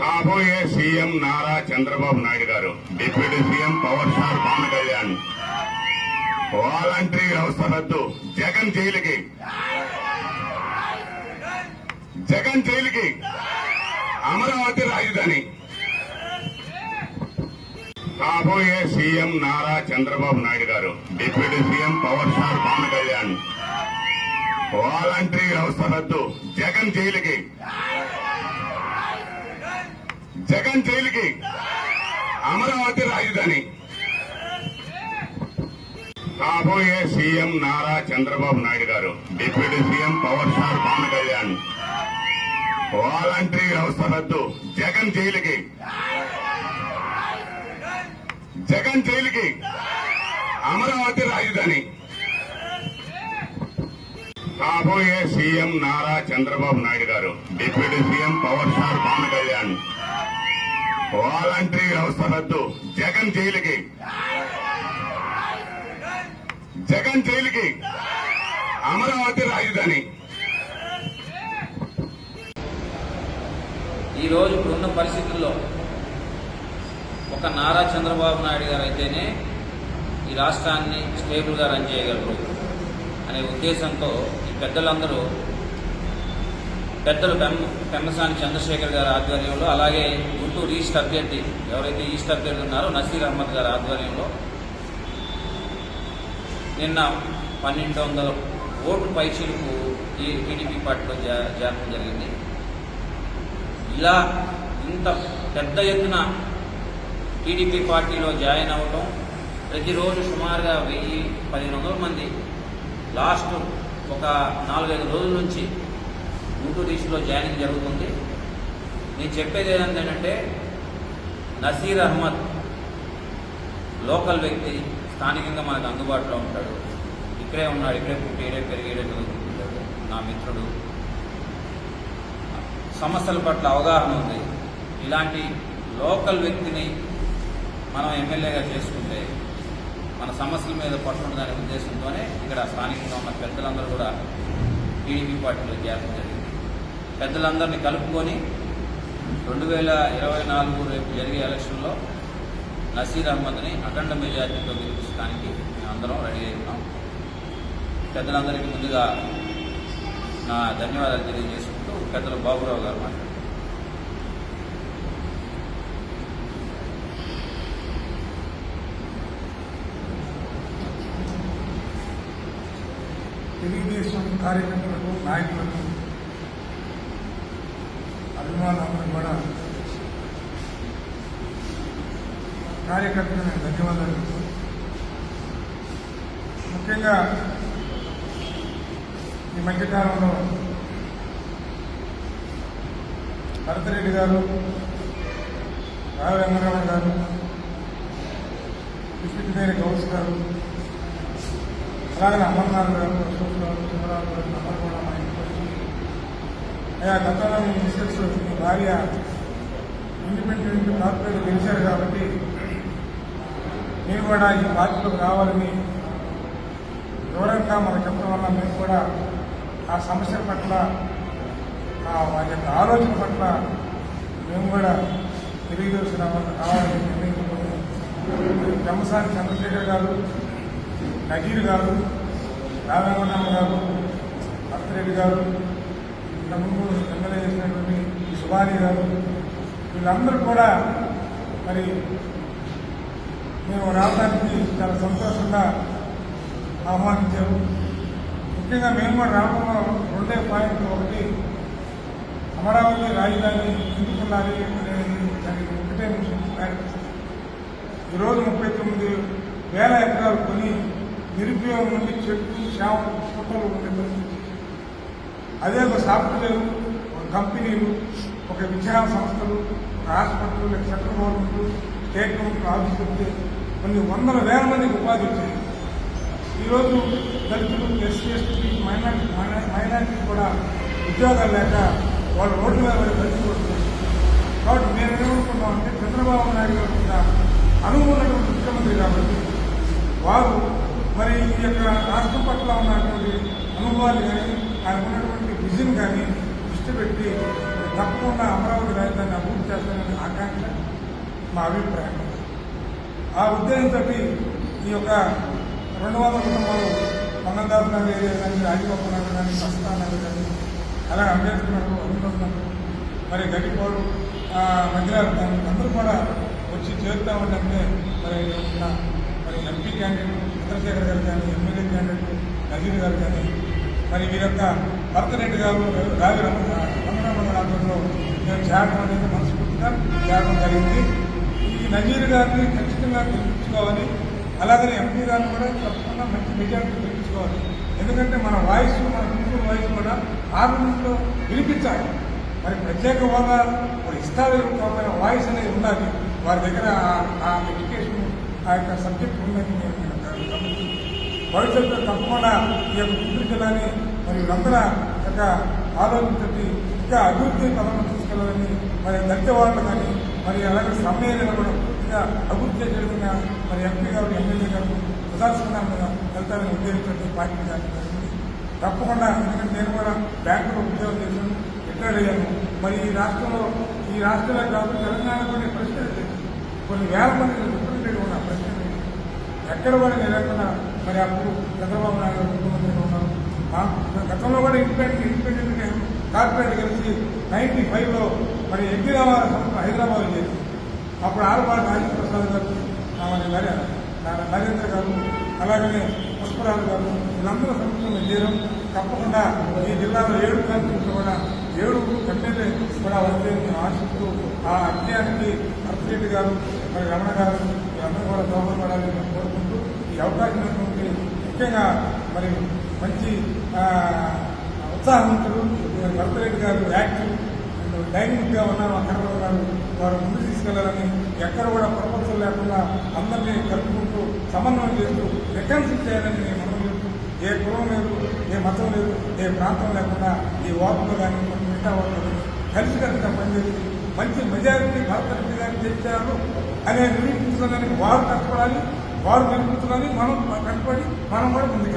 కాబోయే CM Nara Chandrababu Naidu garu deputy CM power star Pawan Kalyan. Voluntary వ్యవస్థ రద్దు. జగన్ జైలుకి. జగన్ జైలుకి. అమరావతి రాజధాని. కాబోయే CM Nara Chandrababu Naidu garu deputy CM power star Pawan Kalyan. Voluntary వ్యవస్థ రద్దు. జగన్ జైలుకి. జగన్ జైలుకి. అమరావతి రాజధాని. కాబోయే సీఎం నారా చంద్రబాబు నాయుడు గారు deputy CM power star Pawan Kalyan. Voluntary వ్యవస్థ రద్దు. జగన్ జైలుకి. జగన్ జైలుకి. అమరావతి రాజధాని. కాబోయే సీఎం నారా చంద్రబాబు నాయుడు గారు deputy CM power star Pawan Kalyan. Voluntary వ్యవస్థ రద్దు జగన్ జైలుకి. జగన్ జైలుకి. అమరావతి రాజధాని. ఈ రోజు ఇప్పుడున్న పరిస్థితుల్లో ఒక నారా చంద్రబాబు నాయుడు గారు అయితేనే ఈ రాష్ట్రాన్ని స్టేబుల్గా రన్ చేయగలరు అనే ఉద్దేశంతో ఈ పెద్దలందరూ పెద్దలు పెమ్ పెమ్మసాని చంద్రశేఖర్ గారి ఆధ్వర్యంలో అలాగే గుంటూరు ఈస్ట్ అభ్యర్థి ఎవరైతే ఈస్ట్ అభ్యర్థి ఉన్నారో నసీర్ అహ్మద్ గారి ఆధ్వర్యంలో నిన్న పన్నెండు వందల ఓటు పైచీలకు ఈ టీడీపీ పార్టీలో జా చేరడం జరిగింది. ఇలా ఇంత పెద్ద ఎత్తున టీడీపీ పార్టీలో జాయిన్ అవ్వటం ప్రతిరోజు సుమారుగా వెయ్యి పదిహేను వందల మంది లాస్ట్ ఒక నాలుగైదు రోజుల నుంచి గుంటూరు ఈస్ట్లో జాయినింగ్ జరుగుతుంది. నేను చెప్పేది ఏంటంటే నసీర్ అహ్మద్ లోకల్ వ్యక్తి స్థానికంగా మనకు అందుబాటులో ఉంటాడు. ఇక్కడే ఉన్నాడు ఇక్కడే పుట్టేడే పెరిగేడే చదువుకుంటాడు నా మిత్రుడు. సమస్యల పట్ల అవగాహన ఉంది. ఇలాంటి లోకల్ వ్యక్తిని మనం ఎమ్మెల్యేగా చేసుకుంటే మన సమస్యల మీద పట్టుకుంటుందనే ఉద్దేశంతోనే ఇక్కడ స్థానికంగా ఉన్న పెద్దలందరూ కూడా టీడీపీ పార్టీలో చేరడం జరిగింది పెద్దలందరినీ కలుపుకొని రెండు వేల ఇరవై నాలుగు రేపు జరిగే ఎలక్షన్లో నసీర్ అహ్మద్ని అఖండ మెజార్టీతో గెలిపించడానికి మేము అందరం రెడీ అయి పెద్దలందరికీ ముందుగా నా ధన్యవాదాలు తెలియజేసుకుంటూ పెద్దలు బాబురావు గారు మాట్లాడారు. తెలుగుదేశం కార్యకర్తలకు నాయకులకు అభిమానులందరూ కూడా కార్యకర్తలకు నేను ధన్యవాదాలు ముఖ్యంగా ఈ మధ్యకాలంలో భరతరెడ్డి గారు రావి రంగారావు గారు విశ్వవిద్యాలయ గౌస్ గారు అలాగే అమర్నాథ్ గారు అశోక్ గారు శివరావు గారు అందరూ కూడా మా ఇంటికి వచ్చి అయ్యా గతంలో మీ మిస్సెస్ భార్య ఇండిపెండెంట్ కార్పొరేట్ గెలిచారు కాబట్టి మీరు కూడా ఈ బాధ్యతకు రావాలని వివరంగా మనకు చెప్పడం వల్ల మేము కూడా ఆ సమస్య పట్ల ఆ వారి యొక్క ఆలోచన పట్ల మేము కూడా తెలియజేసిన కావాలని నిర్ణయించుకుని బ్రహ్మసాని చంద్రశేఖర్ గారు నగీర్ గారు రామేంద్రరామ గారు భక్తరెడ్డి గారు ఇంతకుముందు ఈ గారు. వీళ్ళందరూ కూడా మరి మేము రావడానికి చాలా సంతోషంగా ఆహ్వానించాము. ముఖ్యంగా మేము కూడా రావడంలో రెండే పాయింట్ ఒకటి అమరావతి రాజధాని ఎందుకున్నది అనేది దానికి ఒకటే విషయం ఈరోజు ముప్పై తొమ్మిది వేల ఎకరాలు కొని నిరుపయోగం నుండి చెట్లు చేమ పుట్టలు ఉండే పరిస్థితి. అదే ఒక సాఫ్ట్వేర్ ఒక కంపెనీలు ఒక విద్యా సంస్థలు ఒక హాస్పిటల్ లేక సెంట్రల్ గవర్నమెంట్ స్టేట్ గవర్నమెంట్ ఆఫీసులు ఉంటే కొన్ని వందల వేల మందికి ఉపాధి వచ్చాయి ఈరోజు దళితులు ఎస్సీ ఎస్టీ మైనార్టీ మైనార్టీ కూడా ఉద్యోగాలు లేక వాళ్ళ రోడ్ల మీద పడే కాబట్టి మేము ఏమనుకున్నాం అంటే చంద్రబాబు నాయుడు గారు కూడా అనుభవం ఉన్నటువంటి ముఖ్యమంత్రి కాబట్టి వారు మరి ఈ యొక్క రాష్ట్రం పట్ల ఉన్నటువంటి అనుభవాలు కానీ ఆయన ఉన్నటువంటి విజన్ కానీ దృష్టి పెట్టి తప్పకుండా అమరావతి రాజధాని అభివృద్ధి ఆకాంక్ష మా అభిప్రాయం. ఆ ఉద్దేశంతో ఈ యొక్క రెండు వందల కుటుంబాలు మంగళదాస్ నగర్ ఏరియా కానీ రాజగోపాల్ నగర్ కానీ సస్తా నగర్ కానీ అలాగే అంబేద్కర్ నగర్ అరుణ్ నగర్ మరి గడిపోడు మధ్యలో కానీ అందరూ కూడా వచ్చి చేరుతా ఉంటే మరి ఉన్న మరి ఎంపీ క్యాండిడేట్ చంద్రశేఖర్ గారు కానీ ఎమ్మెల్యే క్యాండిడేట్ నజీర్ గారు కానీ మరి వీరి యొక్క భరతరెడ్డి గారు రాజు రమణరామన్ ఆధ్వర్యంలో మేము చేరడం అనేది మనస్ఫూర్తిగా చేరడం జరిగింది. ఈ నజీర్ గారిని ఖచ్చితంగా గెలిపించుకోవాలి. అలాగనే ఎంపీ గారిని కూడా తప్పకుండా మంచి మెజార్టీ గెలిపించుకోవాలి. ఎందుకంటే మన వాయిస్ మన గుంటూరు వాయిస్ కూడా ఆర్మీలో వినిపించాలి. మరి ప్రత్యేక హోదా మరి ఇస్తారు కాకపోయినా వాయిస్ అనేది ఉండాలి. వారి దగ్గర ఆ- ఎడ్యుకేషన్ ఆ యొక్క సబ్జెక్ట్ ఉందని నేను గమనించాను. భవిష్యత్తులో తప్పకుండా ఈ యొక్క గుంటూరు జిల్లాని మరి వీళ్ళందరూ యొక్క ఆలోచనతో ఇంకా అభివృద్ధి పదంలో తీసుకెళ్ళాలని మరి దళిత వాళ్ళు కానీ మరి అలాగే సమ్మేళన కూడా పూర్తిగా అభివృద్ధి చేసే మరి ఎంపీ గారు ఎమ్మెల్యే గారు ప్రదర్శనంగా వెళ్తారని ఉద్దేశించి పార్టీ జరిగింది. తప్పకుండా ఎందుకంటే నేను కూడా బ్యాంకులో ఉద్యోగం చేశాను రిటైర్ అయ్యాను. మరి ఈ రాష్ట్రంలో ఈ రాష్ట్రంలో కాదు తెలంగాణ కొన్ని ప్రెసిడెంట్ కొన్ని వేల మంది రిప్రజెంటేటివ్ ఉన్న ప్రెసిడెంట్ ఎక్కడ కూడా నేను లేకుండా మరి అప్పుడు చంద్రబాబు నాయుడు గారు ముఖ్యమంత్రిగా ఉన్నారు. గతంలో కూడా ఇండిపెండెంట్ ఇండిపెండెంట్ కార్పొరేట్ కలిసి నైన్టీ ఫైవ్లో మరి ఎన్టీ రామారావు సంస్థ హైదరాబాద్ చేసి అప్పుడు ఆరుబాటు రాజేంద్ర ప్రసాద్ గారు నరే- నరేంద్ర గారు అలాగనే పుష్పరాజు గారు వీళ్ళందరూ సంస్థలు చేయడం తప్పకుండా ఈ జిల్లాలో ఏడు కాన్స్టిట్యూట్లు కూడా ఏడు ఎమ్మెల్యే కూడా వస్తే నేను ఆశిస్తూ ఆ అధ్యయానికి అర్పిరెడ్డి గారు మరి రమణ గారు వీళ్ళందరూ కూడా దోహదపడాలని నేను కోరుకుంటూ ఈ అవకాశం ఉన్నటువంటి ముఖ్యంగా మరి మంచి ఉత్సాహవంతులు మరి భరతరెడ్డి గారు యాక్టివ్ డైనమిక్గా ఉన్నారు అక్కడ గారు వారు ముందు తీసుకెళ్ళాలని ఎక్కడ కూడా ప్రపంచం లేకుండా అందరినీ కలుపుకుంటూ సమన్వయం చేస్తూ రికన్సిల్ చేయాలని నేను మనం ఏ కులం లేదు ఏ మతం లేదు ఏ ప్రాంతం లేకుండా ఈ వార్డులో కానీ మిగతా వార్డులో కలిసి కలిసి పనిచేసి మంచి మెజారిటీ భరతరెడ్డి గారు తెచ్చారు అనే నిరూపించడానికి వారు కష్టపడాలి వారు నిరూపించాలని మనం కష్టపడి మనం కూడా ముందుకెళ్ళాలి.